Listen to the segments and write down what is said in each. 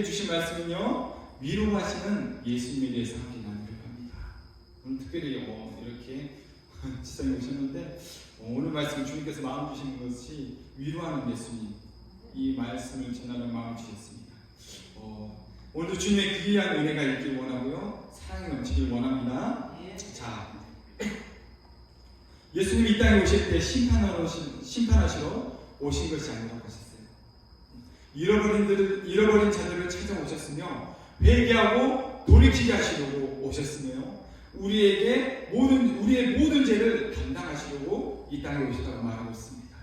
주신 말씀은요 위로하시는 예수님에 대해서 함께 나누려고 합니다. 오늘 특별히 어, 이렇게 지상에 오셨는데 어, 오늘 말씀 주님께서 마음 주시는 것이 위로하는 예수님 이 말씀을 전하는 마음 주셨습니다. 어, 오늘도 주님의 귀한 은혜가 있길 원하고요 사랑이 넘치길 원합니다. 자 예수님이 이 땅에 오실 때 심판하러 오신, 심판하시러 오신 것이 아니라고 하셨어요. 잃어버린, 들, 잃어버린 자들을 찾아오셨으며 회개하고 돌이키게 하시려고 오셨으며 우리에게 모든 우리의 모든 죄를 담당하시려고 이 땅에 오셨다고 말하고 있습니다.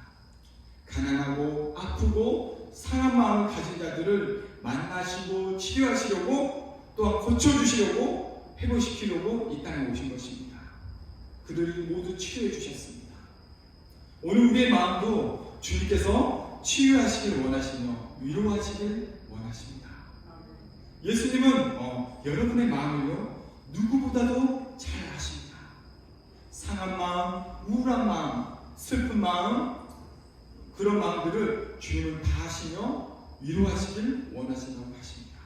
가난하고 아프고 상한 마음을 가진 자들을 만나시고 치료하시려고 또한 고쳐주시려고 회복시키려고 이 땅에 오신 것입니다. 그들을 모두 치료해 주셨습니다. 오늘 우리의 마음도 주님께서 치유하시길 원하시며 위로하시길 원하십니다. 예수님은 어, 여러분의 마음을요 누구보다도 잘 아십니다. 상한 마음, 우울한 마음, 슬픈 마음 그런 마음들을 주님은 다 아시며 위로하시길 원하신다고 하십니다.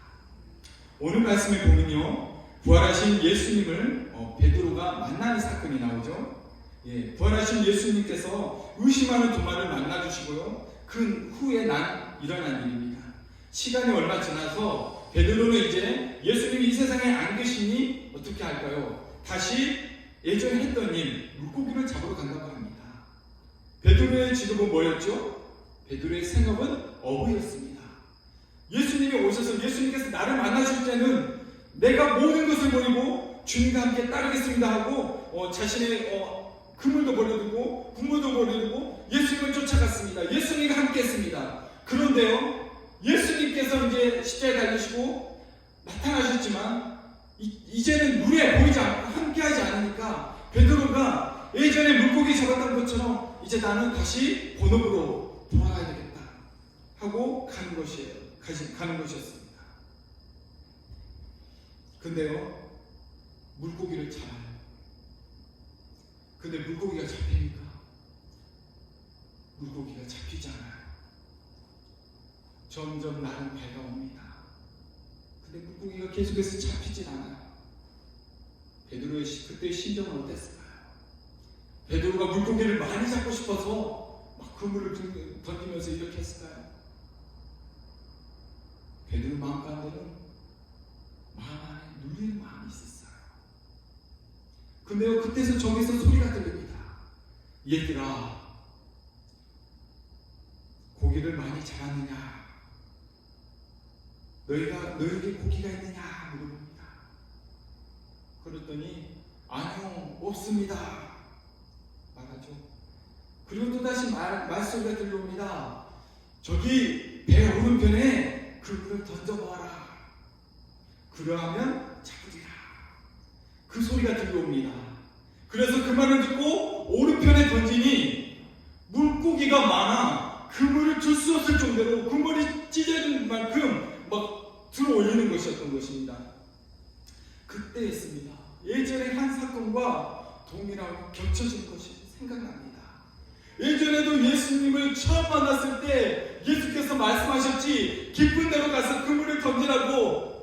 오늘 말씀에 보면요 부활하신 예수님을 어, 베드로가 만나는 사건이 나오죠. 예, 부활하신 예수님께서 의심하는 도마를 만나주시고요. 그 후에 난 일어난 일입니다. 시간이 얼마 지나서 베드로는 이제 예수님이 이 세상에 안 계시니 어떻게 할까요? 다시 예전에 했던 일, 물고기를 잡으러 간다고 합니다. 베드로의 직업은 뭐였죠? 베드로의 생업은 어부였습니다. 예수님이 오셔서 예수님께서 나를 만나실 때는 내가 모든 것을 버리고 주님과 함께 따르겠습니다 하고 어, 자신의 어, 그물도 버려두고 부모도 버려두고 예수님을 쫓아갔습니다. 예수님과 함께 했습니다. 그런데요, 예수님께서 이제 십자가에 달리시고 나타나셨지만 이, 제는 물에 보이지 않고 함께하지 않으니까 베드로가 예전에 물고기 잡았던 것처럼 이제 나는 다시 본업으로 돌아가야 되겠다 하고 가는 것이에요. 가는 것이었습니다. 근데요, 물고기를 잡아요. 근데 물고기가 잡힙니까? 물고기가 잡히지 않아요. 점점 날은 밝아옵니다. 근데 물고기가 계속해서 잡히질 않아요. 베드로의 시- 그때 심정은 어땠을까요? 베드로가 물고기를 많이 잡고 싶어서 막 그물을 등- 던지면서 이렇게 했을까요? 베드로 마음 가운데는 마음 안에 눌리는 마음이 있었어요. 근데요, 그때서 저기서 소리가 들립니다. 얘들아, 고기를 많이 잡았느냐? 너희가 너에게 고기가 있느냐? 물어봅니다. 그랬더니 아니요, 없습니다. 말하죠. 그리고 또 다시 말 말 소리가 들려옵니다. 저기 배 오른편에 그물을 던져보아라. 그러하면 잡으리라. 그 소리가 들려옵니다. 그래서 그 말을 듣고 오른편에 던지니 물고기가 많아 그물을 들 수 없을 정도로 그물이 찢어질 만큼 막 들어 올리는 것이었던 것입니다. 그때였습니다. 예전의 한 사건과 동일하고 겹쳐진 것이 생각납니다. 예전에도 예수님을 처음 만났을 때 예수께서 말씀하셨지 깊은 데로 가서 그물을 던지라고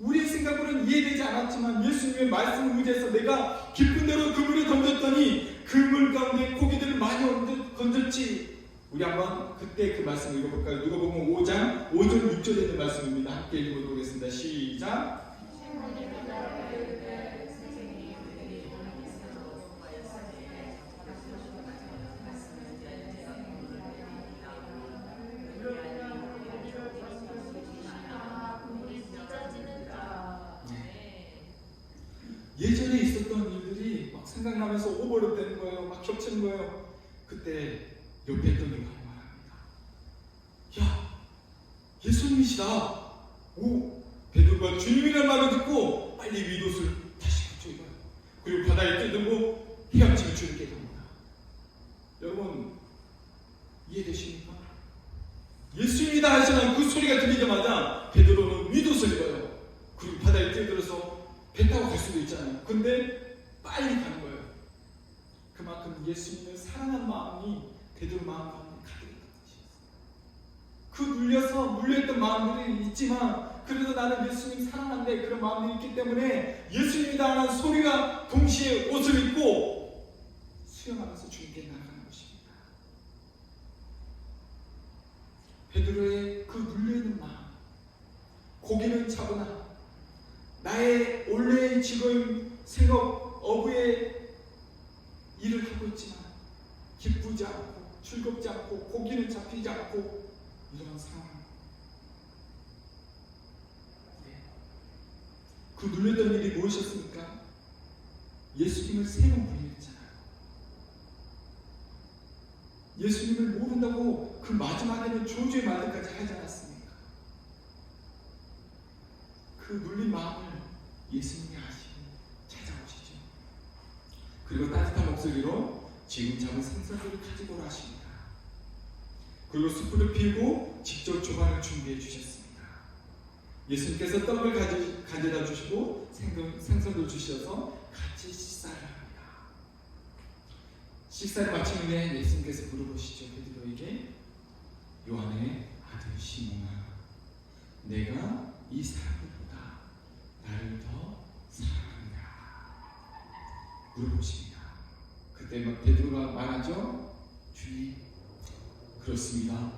우리의 생각으로는 이해되지 않았지만 예수님의 말씀을 의지해서 내가 깊은 데로 그물을 던졌더니 그물 가운데 고기들을 많이 얹- 건졌지 우리 한번 그때 그 말씀 읽어볼까요? 누가복음 5장 5절 6절에 있는 말씀입니다. 함께 읽어보겠습니다. 시작. 겹치는 거예요. 그때 옆에 있던 누가 말합니다. 야, 예수님이시다. 오, 베드로가 주님이라는 말을 듣고 빨리 윗옷을 다시 입어요. 그리고 바다에 뛰들고 헤엄치고 주님께 갑니다. 여러분 이해되십니까? 예수님이다 하시는 그 소리가 들리자마자 베드로는 윗옷을 입어요. 그리고 바다에 뛰어들어서 배 타고 갈 수도 있잖아요. 근데 빨리 가는 거예요. 예수님을 사랑하는 마음이 베드로 마음 가운데 가득했던 것이었어요. 그 눌려서 물려있던 마음들이 있지만 그래도 나는 예수님 사랑한데 그런 마음이 있기 때문에 예수님이다 하는 소리가 동시에 옷을 입고 수영하면서 주님께 나가는 것입니다. 베드로의 그 눌려있는 마음 고기는 차거나 나의 원래의 직업인 생업 어부의 일을 하고 있지만 기쁘지 않고 즐겁지 않고 고기는 잡히지 않고 이런 상황. 네. 그 눌렸던 일이 무엇이었습니까? 예수님을 세 번 부인했잖아요. 예수님을 모른다고 그 마지막에는 조주의 말들까지 하지 않았습니까? 그 눌린 마음을 예수님이. 그리고 따뜻한 목소리로 지금 잡은 생선들을 가지고 하십니다. 그리고 숯불을 피우고 직접 조반을 준비해 주셨습니다. 예수님께서 떡을 가지, 가져다 주시고 생선, 생선도 주셔서 같이 식사를 합니다. 식사를 마친 후에 예수님께서 물어보시죠. 베드로에게 요한의 아들 시몬아 내가 이 사람들보다 나를 더 사랑한다. 물어보십니다. 그때 막 베드로가 말하죠. 주님, 그렇습니다.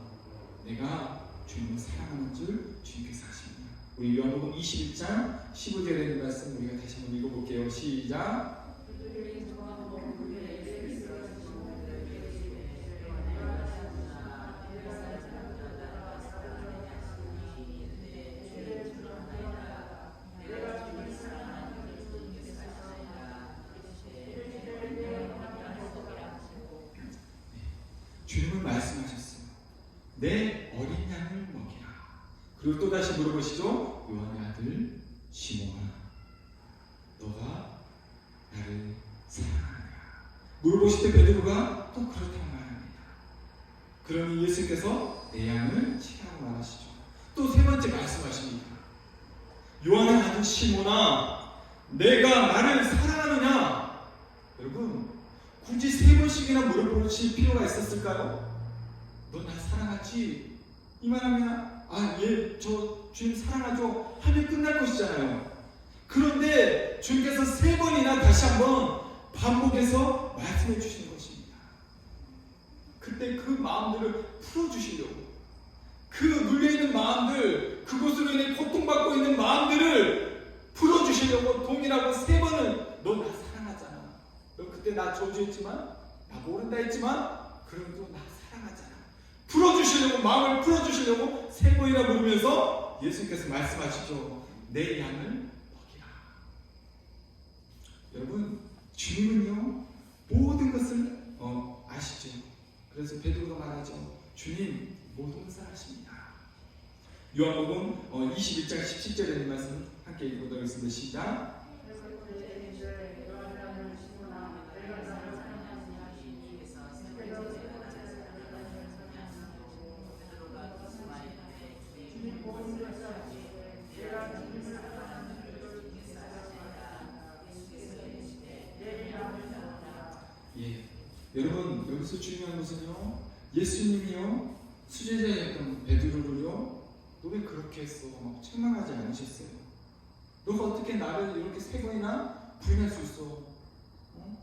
내가 주님을 사랑하는 줄 주님께서 아십니다. 우리 요한복음 21장 15절에 있는 말씀 우리가 다시 한번 읽어볼게요. 시작. 주님은 말씀하셨어요. 내 어린 양을 먹이라. 그리고 또 다시 물어보시죠. 요한의 아들 시몬아, 너가 나를 사랑하느냐? 물어보실 때 베드로가 또 그렇다고 말합니다. 그러니 예수께서 내 양을 치라고 말하시죠. 또 세 번째 말씀하십니다. 요한의 아들 시몬아, 내가 나를 사랑하느냐? 여러분, 굳이 세 번씩이나 물어보실 필요가 있었을까요? 너 나 사랑하지? 이만하면 아, 예, 저 주님 사랑하죠. 하면 끝날 것이잖아요. 그런데 주님께서 세 번이나 다시 한번 반복해서 말씀해 주시는 것입니다. 그때 그 마음들을 풀어주시려고 그 눌려있는 마음들 그곳으로 인해 고통받고 있는 마음들을 풀어주시려고 동일하고 세 번은 너 나 사랑하잖아. 너 그때 나 저주했지만 나 모른다 했지만 그래도 나 사랑하잖아. 풀어주시려고 마음을 풀어주시려고 세 번이나 부르면서 예수님께서 말씀하시죠. 내 양을 먹이라. 여러분 주님은요 모든 것을 어, 아시죠. 그래서 베드로가 말하죠. 주님 모든 것을 아십니다. 요한복음 어, 21장 17절에 있는 말씀 함께 읽어보도록 하겠습니다. 시작. 것은요. 예수님이요 수제자였던 베드로를요. 너 왜 그렇게 했어? 막 책망하지 않으셨어요. 너가 어떻게 나를 이렇게 세 번이나 부인할 수 있어? 어?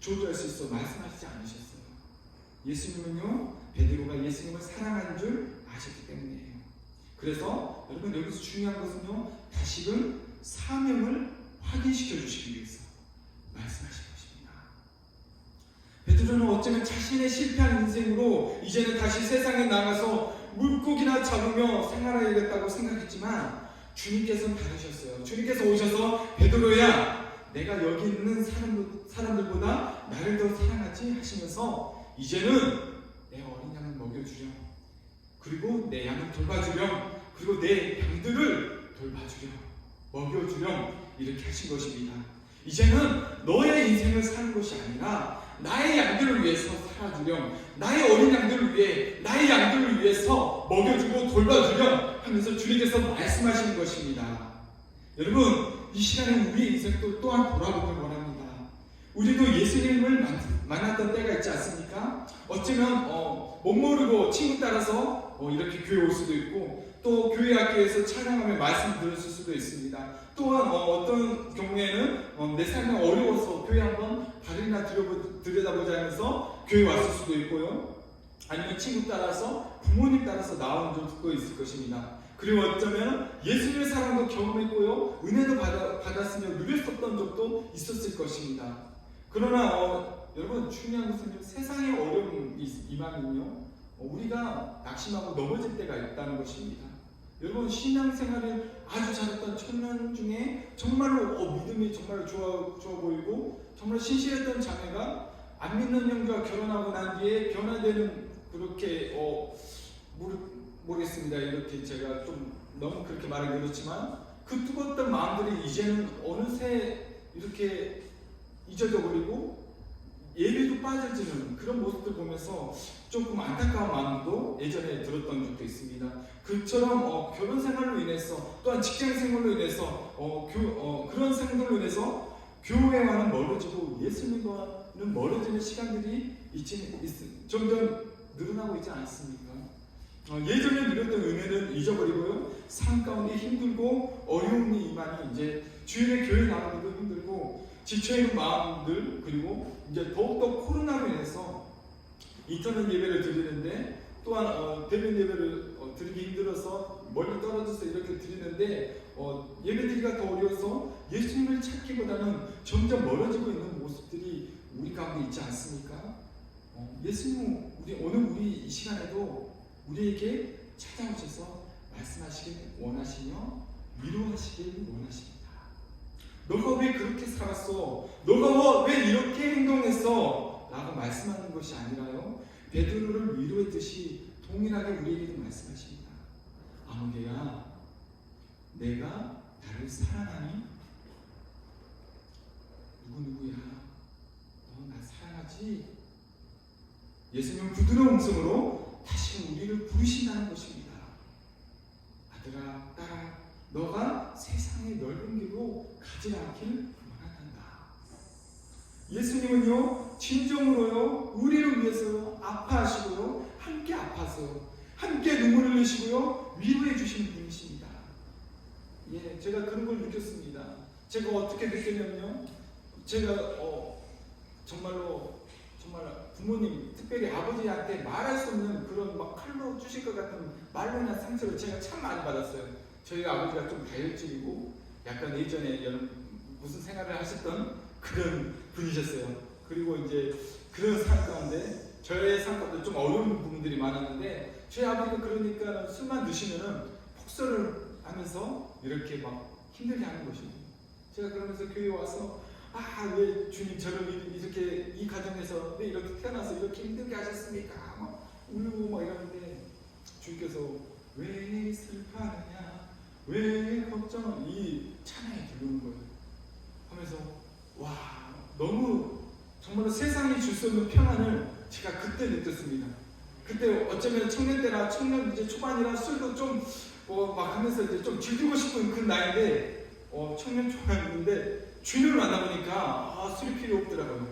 조주할 수 있어? 말씀하시지 않으셨어요. 예수님은요 베드로가 예수님을 사랑하는 줄 아셨기 때문이에요. 그래서 여러분 여기서 중요한 것은요 다시금 사명을 확인시켜 주시기 위해서 말씀하신 것입니다. 베드로는 어쩌면 자신의 실패한 인생으로 이제는 다시 세상에 나가서 물고기나 잡으며 생활해야겠다고 생각했지만 주님께서는 다르셨어요. 주님께서 오셔서 베드로야 내가 여기 있는 사람들, 사람들보다 나를 더 사랑하지 하시면서 이제는 내 어린 양을 먹여주렴. 그리고 내 양을 돌봐주렴. 그리고 내 양들을 돌봐주렴. 먹여주렴. 이렇게 하신 것입니다. 이제는 너의 인생을 사는 것이 아니라 나의 양들을 위해서 살아주렴. 나의 어린 양들을 위해 나의 양들을 위해서 먹여주고 돌봐주렴 하면서 주님께서 말씀하시는 것입니다. 여러분 이 시간에 우리의 인생도 또한 돌아보길 원합니다. 우리도 예수님을 만- 만났던 때가 있지 않습니까? 어쩌면 어, 못 모르고 친구 따라서 어, 이렇게 교회 올 수도 있고 또 교회 학교에서 찬양하며 말씀 들었을 수도 있습니다. 또한 어, 떤 경우에는 어, 내 삶이 어려워서 교회 한번 들여보, 들여다보자 하면서 교회 왔을 수도 있고요. 아니면 친구 따라서 부모님 따라서 나온 적도 있을 것입니다. 그리고 어쩌면 예수님의 사랑도 경험했고요. 은혜도 받아, 받았으며 누렸었던 적도 있었을 것입니다. 그러나 어, 여러분 중요한 것은 세상의 어려움이 임하면요. 어, 우리가 낙심하고 넘어질 때가 있다는 것입니다. 여러분 신앙생활을 아주 잘했던 청년 중에 정말로 어, 믿음이 정말 좋아, 좋아 보이고 정말 신실했던 자매가 안 믿는 형제와 결혼하고 난 뒤에 변화되는 그렇게 어, 모르, 모르겠습니다. 이렇게 제가 좀 너무 그렇게 말하기 그렇지만 그 뜨거웠던 마음들이 이제는 어느새 이렇게 잊어져 버리고 예배도 빠져지는 그런 모습들 보면서 조금 안타까운 마음도 예전에 들었던 적도 있습니다. 그처럼 어, 결혼 생활로 인해서 또한 직장 생활로 인해서 어, 교, 어, 그런 생활로 인해서 교회와는 멀어지고 예수님과는 멀어지는 시간들이 있지, 있, 점점 늘어나고 있지 않습니까? 어, 예전에 누렸던 은혜는 잊어버리고요. 삶 가운데 힘들고 어려움이 임하니 이제 주일에 교회 나가기도 힘들고 지쳐있는 마음들 그리고 이제 더욱더 코로나로 인해서 인터넷 예배를 드리는데 또한 어, 대면 예배를 어, 드리기 힘들어서 멀리 떨어져서 이렇게 드리는데 어, 예배드리기가 더 어려워서 예수님을 찾기보다는 점점 멀어지고 있는 모습들이 우리 가운데 있지 않습니까? 어, 예수님 우리 오늘 우리 이 시간에도 우리에게 찾아오셔서 말씀하시길 원하시며 위로하시길 원하십니다. 너가 왜 그렇게 살았어? 너가 왜 이렇게 행동했어? 라고 말씀하는 것이 아니라요. 베드로를 위로했듯이 동일하게 우리에게도 말씀하십니다. 아무개야, 내가 나를 사랑하니? 누구누구야? 너 나 사랑하지? 예수님은 부드러운 음성으로 다시금 우리를 부르신다는 것입니다. 아들아, 딸아, 너가 세상의 넓은 길로 가지 않기를 원한다. 예수님은요, 진정으로요, 우리를 위해서 아파하시고요, 함께 아파서, 함께 눈물을 흘리시고요, 위로해 주시는 분이십니다. 예, 제가 그런 걸 느꼈습니다. 제가 어떻게 느꼈냐면요, 제가 어, 정말로 정말 부모님, 특별히 아버지한테 말할 수 없는 그런 막 칼로 주실 것 같은 말로나 상처를 제가 참 많이 받았어요. 저희 아버지가 좀 다혈질이고 약간 예전에 무슨 생활을 하셨던 그런 분이셨어요. 그리고 이제 그런 삶 가운데 저의 삶 가운데 좀 어려운 부분들이 많았는데 저희 아버지가 그러니까 술만 드시면은 폭설을 하면서 이렇게 막 힘들게 하는 것입니다. 제가 그러면서 교회 와서 아 왜 주님 저를 이렇게 이 가정에서 왜 이렇게 태어나서 이렇게 힘들게 하셨습니까? 막 울고 막 이러는데 주께서 왜 슬퍼하느냐 왜 걱정 이 찬양이 들려오는 거예요. 하면서 와 너무 정말로 세상이 줄 수 없는 평안을 제가 그때 느꼈습니다. 그때 어쩌면 청년 때라 청년 이제 초반이라 술도 좀뭐막 하면서 이제 좀 즐기고 싶은 그 나이인데 어, 청년 초반인데 주님을 만나보니까 아, 술이 필요 없더라고요.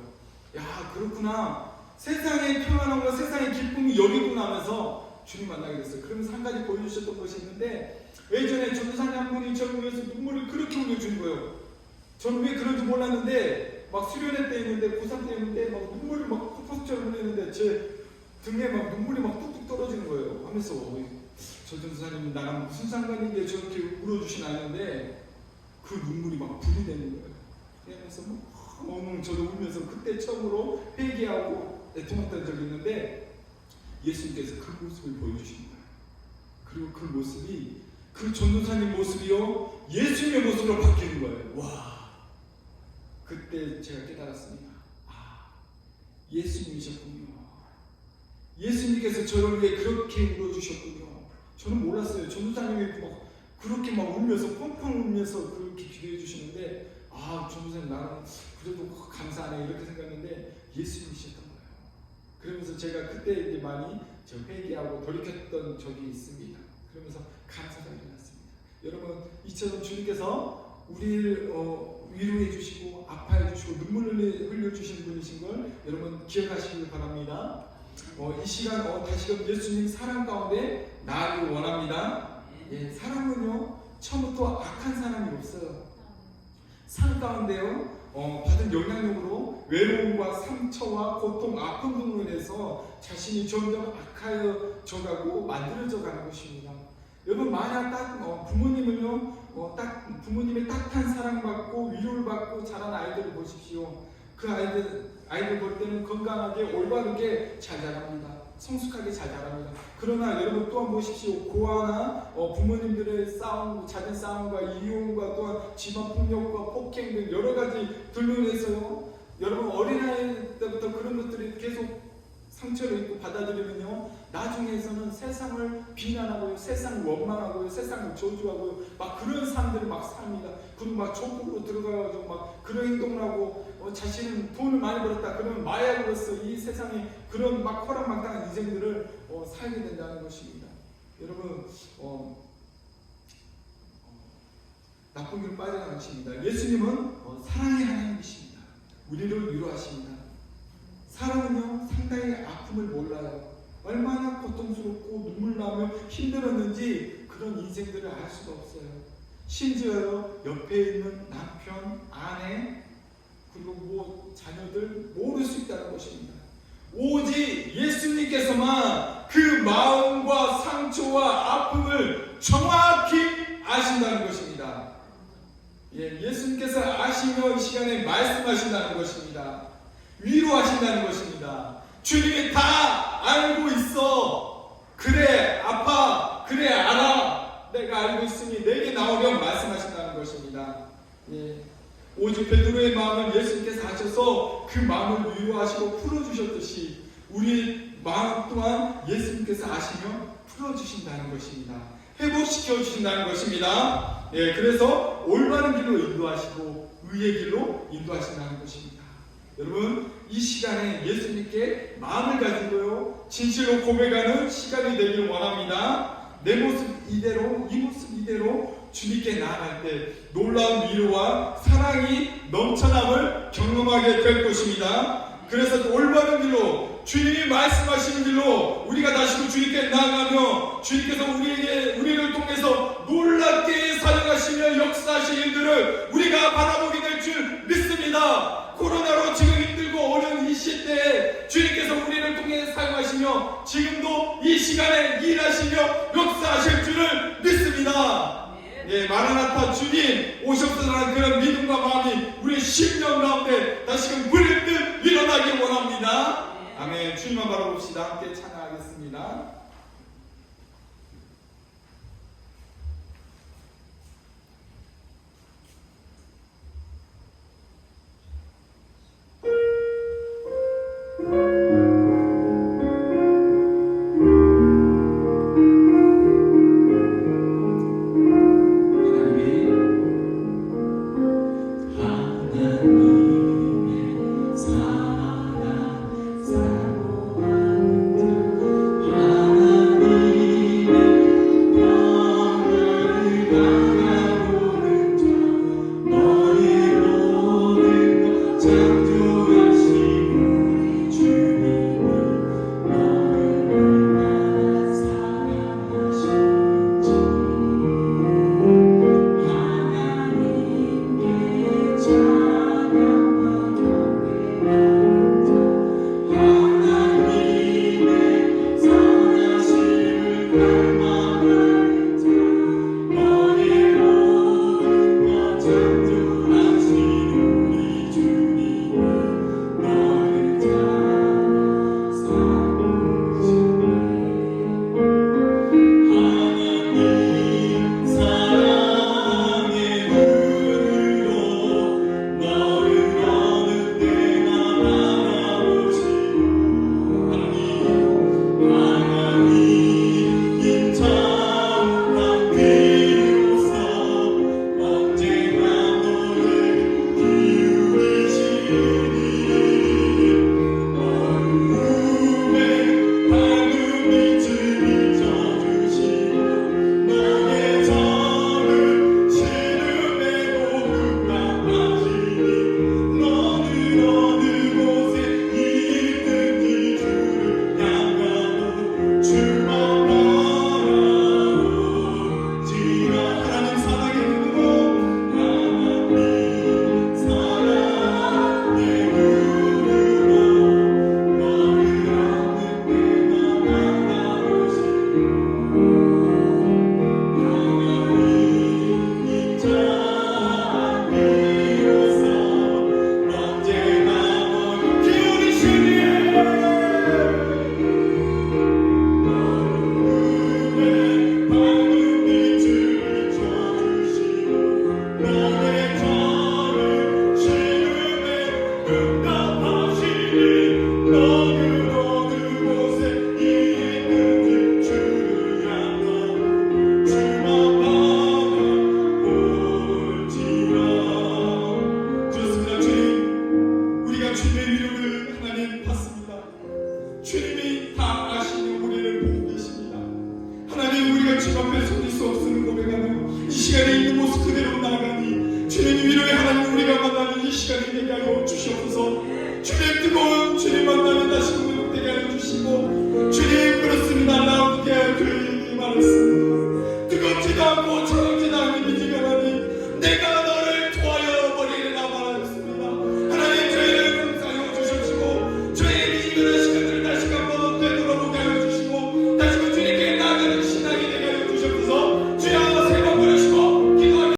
야 그렇구나. 세상의 평안함과 세상의 기쁨이 여기 있구나 하면서 주님 만나게 됐어요. 그러면서 한 가지 보여주셨던 것이 있는데 예전에 전도사님 한 분이 저를 위해서 눈물을 그렇게 흘려준 거예요. 저는 왜 그런지 몰랐는데 막 수련회 때 있는데 고3 때 있는데 막 눈물을 막 폭폭처럼 흘리는데 제 등에 막 눈물이 막 뚝뚝 떨어지는 거예요. 하면서 어, 저 전도사님 나랑 무슨 상관인데 저렇게 울어주시나 했는데 그 눈물이 막 불이 되는 거예요. 막 너무 저도 울면서 그때 처음으로 회개하고 애통했던 적이 있는데 예수님께서 그 모습을 보여주신 거예요. 그리고 그 모습이 그 전도사님 모습이요 예수님의 모습으로 바뀌는 거예요. 와 그때 제가 깨달았습니다. 아 예수님이셨군요. 예수님께서 저를 위해 그렇게 울어주셨군요. 저는 몰랐어요. 전도사님이 막 그렇게 막 울면서 펑펑 울면서 그렇게 기도해 주시는데 아 전도사님 나는 그래도 감사하네 이렇게 생각했는데 예수님이셨던 거예요. 그러면서 제가 그때 이제 많이 저 회개하고 돌이켰던 적이 있습니다. 그러면서 감사가 일어났습니다. 여러분 이처럼 주님께서 우리를 어, 위로해 주시고 아파해 주시고 눈물을 흘려 주신 분이신 걸 여러분 기억하시길 바랍니다. 어, 이 시간 어, 다시금 예수님 사랑 가운데 나아가길 원합니다. 예, 사랑은요 처음부터 악한 사람이 없어요. 삶 가운데요 어, 받은 영향력으로 외로움과 상처와 고통, 아픔 등으로 인해서 자신이 점점 악하여져 가고 만들어져 가는 것입니다. 여러분 만약 딱 어, 부모님을요 어, 딱 부모님의 따뜻한 사랑받고 위로를 받고 자란 아이들을 보십시오. 그 아이들 아이들 볼 때는 건강하게 올바르게 잘 자랍니다. 성숙하게 잘 자랍니다. 그러나 여러분 또한 보십시오. 고아나 어, 부모님들의 싸움, 잦은 싸움과 이용과 또한 집안 폭력과 폭행 등 여러 가지 인해서요. 여러분 어린아이 때부터 그런 것들이 계속 상처를 입고 받아들이면요. 나중에서는 세상을 비난하고요. 세상을 원망하고요. 세상을 저주하고요. 막 그런 사람들이 막 삽니다. 그리고 막 조국으로 들어가가지고 막 그런 행동을 하고 어, 자신은 돈을 많이 벌었다. 그러면 마약으로서 이 세상에 그런 막 허락마땅한 인생들을 어, 살게 된다는 것입니다. 여러분 어, 어, 나쁜 길 빠져나가는 것입니다. 예수님은 어, 사랑의 하나님이십니다. 우리를 위로하십니다. 사람은요 상당히 아픔을 몰라요. 얼마나 고통스럽고 눈물 나며 힘들었는지 그런 인생들을 알 수가 없어요. 심지어요 옆에 있는 남편, 아내 그리고 뭐 자녀들 모를 수 있다는 것입니다. 오직 예수님께서만 그 마음과 상처와 아픔을 정확히 아신다는 것입니다. 예, 예수님께서 아시며 이 시간에 말씀하신다는 것입니다. 위로하신다는 것입니다. 주님이 다 알고 있어. 그래, 아파. 그래, 알아. 내가 알고 있으니 내게 나오렴 말씀하신다는 것입니다. 예. 오직 베드로의 마음을 예수님께서 아셔서 그 마음을 위로하시고 풀어주셨듯이 우리 마음 또한 예수님께서 아시며 풀어주신다는 것입니다. 회복시켜 주신다는 것입니다. 예, 그래서 올바른 길로 인도하시고 의의 길로 인도하신다는 것입니다. 여러분 이 시간에 예수님께 마음을 가지고요 진실로 고백하는 시간이 되기를 원합니다. 내 모습 이대로 이 모습 이대로 주님께 나아갈 때 놀라운 위로와 사랑이 넘쳐남을 경험하게 될 것입니다. 그래서 올바른 길로 주님이 말씀하시는 길로 우리가 다시금 주님께 나아가며 주님께서 우리에게 우리를 아멘. 주님만 바라봅시다. 함께 찬양하겠습니다. Amen.